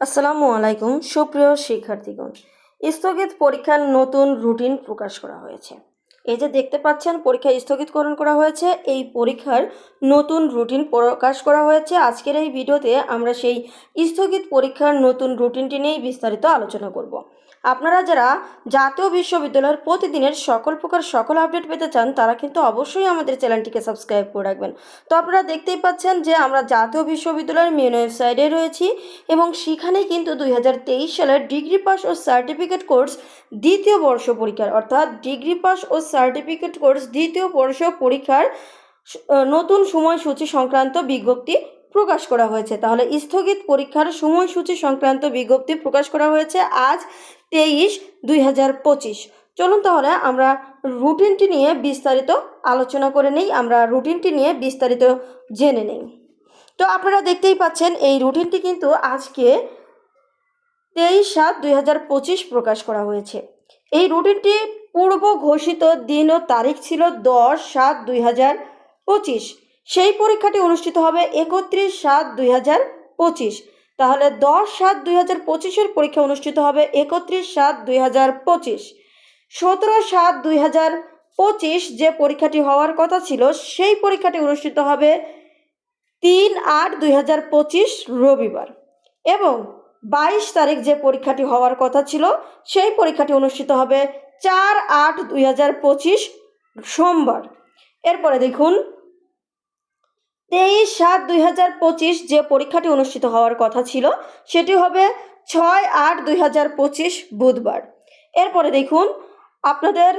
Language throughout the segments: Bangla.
আসসালামু আলাইকুম, সুপ্রিয় শিক্ষার্থীগণ। স্থগিত পরীক্ষার নতুন রুটিন প্রকাশ করা হয়েছে। এই যে দেখতে পাচ্ছেন, পরীক্ষা স্থগিতকরণ করা হয়েছে। এই পরীক্ষার নতুন রুটিন প্রকাশ করা হয়েছে। আজকের এই ভিডিওতে আমরা সেই স্থগিত পরীক্ষার নতুন রুটিনটি নিয়েই বিস্তারিত আলোচনা করব। আপনারা যারা জাতীয় বিশ্ববিদ্যালয়ের প্রতিদিনের সকল প্রকার সকল আপডেট পেতে চান, তারা কিন্তু অবশ্যই আমাদের চ্যানেলটিকে সাবস্ক্রাইব করে রাখবেন। তো আপনারা দেখতেই পাচ্ছেন যে আমরা জাতীয় বিশ্ববিদ্যালয়ের মেন ওয়েবসাইটে রয়েছি এবং সেখানে কিন্তু দুই হাজার তেইশ সালের ডিগ্রি পাস ও সার্টিফিকেট কোর্স দ্বিতীয় বর্ষ পরীক্ষার, অর্থাৎ ডিগ্রি পাস ও সার্টিফিকেট কোর্স দ্বিতীয় বর্ষ পরীক্ষার নতুন সময়সূচি সংক্রান্ত বিজ্ঞপ্তি প্রকাশ করা হয়েছে। তাহলে স্থগিত পরীক্ষার সময়সূচি সংক্রান্ত বিজ্ঞপ্তি প্রকাশ করা হয়েছে আজ তেইশ দুই হাজার পঁচিশ। চলুন তাহলে আমরা রুটিনটি নিয়ে বিস্তারিত আলোচনা করে নেই, আমরা রুটিনটি নিয়ে বিস্তারিত জেনে নেই। তো আপনারা দেখতেই পাচ্ছেন, এই রুটিনটি কিন্তু আজকে তেইশ সাত দুই হাজার পঁচিশ প্রকাশ করা হয়েছে। এই রুটিনটি পূর্ব ঘোষিত দিন ও তারিখ ছিল দশ সাত দুই হাজার পঁচিশ। সেই পরীক্ষাটি অনুষ্ঠিত হবে একত্রিশ সাত দুই হাজার পঁচিশ। তাহলে দশ সাত দুই হাজার পঁচিশের পরীক্ষা অনুষ্ঠিত হবে একত্রিশ সাত দুই হাজার পঁচিশ। সতেরো সাত দুই হাজার পঁচিশ যে পরীক্ষাটি হওয়ার কথা ছিল, সেই পরীক্ষাটি অনুষ্ঠিত হবে তিন আট দুই হাজার পঁচিশ রবিবার। এবং বাইশ তারিখ যে পরীক্ষাটি হওয়ার কথা ছিল, সেই পরীক্ষাটি অনুষ্ঠিত হবে চার আট দুই হাজার পঁচিশ সোমবার। এরপরে দেখুন তেইশ সাত দুই হাজার পঁচিশ যে পরীক্ষাটি অনুষ্ঠিত হওয়ার কথা ছিল, সেটি হবে ছয় আট দুই হাজার পঁচিশ বুধবার। এরপরে দেখুন, আপনাদের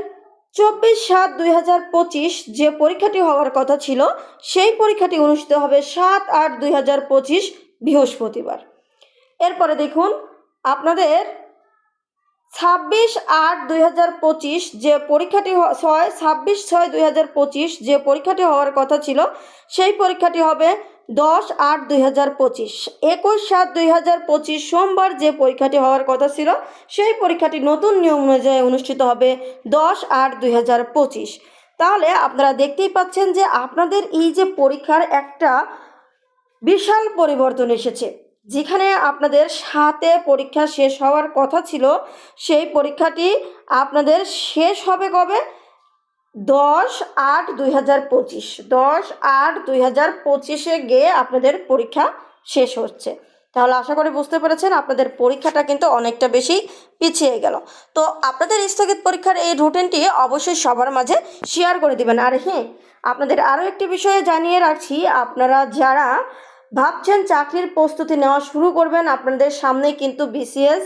চব্বিশ সাত দুই হাজার পঁচিশ যে পরীক্ষাটি হওয়ার কথা ছিল, সেই পরীক্ষাটি অনুষ্ঠিত হবে সাত আট দুই হাজার পঁচিশ বৃহস্পতিবার। এরপরে দেখুন, আপনাদের ছাব্বিশ আট দুই হাজার পঁচিশ যে পরীক্ষাটি ছয় ছাব্বিশ ছয় দুই হাজার পঁচিশ যে পরীক্ষাটি হওয়ার কথা ছিল, সেই পরীক্ষাটি হবে দশ আট দুই হাজার পঁচিশ। একুশ সাত দুই হাজার পঁচিশ সোমবার যে পরীক্ষাটি হওয়ার কথা ছিল, সেই পরীক্ষাটি নতুন নিয়ম অনুযায়ী অনুষ্ঠিত হবে দশ আট দুই হাজার পঁচিশ। তাহলে আপনারা দেখতেই পাচ্ছেন যে আপনাদের এই যে পরীক্ষার একটা বিশাল পরিবর্তন এসেছে। যেখানে আপনাদের সাতে পরীক্ষা শেষ হওয়ার কথা ছিল, সেই পরীক্ষাটি আপনাদের শেষ হবে কবে? দশ আট দুই হাজার পঁচিশ। দশ আট দুই হাজার পঁচিশে গিয়ে আপনাদের পরীক্ষা শেষ হচ্ছে। তাহলে আশা করি বুঝতে পেরেছেন, আপনাদের পরীক্ষাটা কিন্তু অনেকটা বেশি পিছিয়ে গেল। তো আপনাদের স্থগিত পরীক্ষার এই রুটিনটি অবশ্যই সবার মাঝে শেয়ার করে দিবেন। আর হ্যাঁ আপনাদের আরও একটি বিষয়ে জানিয়ে রাখছি, আপনারা যারা ভাবছেন চাকরির প্রস্তুতি নেওয়া শুরু করবেন আপনাদের সামনে কিন্তু বিসিএস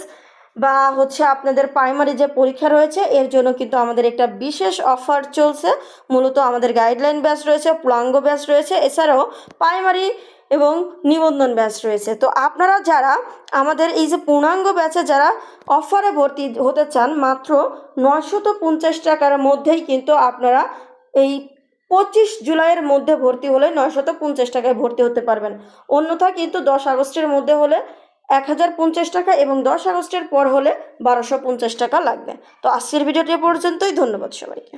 বা হচ্ছে আপনাদের প্রাইমারি যে পরীক্ষা রয়েছে, এর জন্য কিন্তু আমাদের একটা বিশেষ অফার চলছে। মূলত আমাদের গাইডলাইন ব্যাচ রয়েছে প্লাঙ্গ ব্যাচ রয়েছে, এছাড়াও প্রাইমারি এবং নিবন্ধন ব্যাচ রয়েছে। তো আপনারা যারা আমাদের এই যে পূর্ণাঙ্গ ব্যাচে যারা অফারে ভর্তি হতে চান, মাত্র নয়শত পঞ্চাশ টাকার মধ্যেই কিন্তু আপনারা এই পঁচিশ জুলাইয়ের মধ্যে ভর্তি হলে নয়শত পঞ্চাশ টাকায় ভর্তি হতে পারবেন। অন্যথা কিন্তু দশ আগস্টের মধ্যে হলে এক হাজার পঞ্চাশ টাকা এবং দশ আগস্টের পর হলে বারোশো পঞ্চাশ টাকা লাগবে। তো আজকের ভিডিওটি পর্যন্তই। ধন্যবাদ সবাইকে।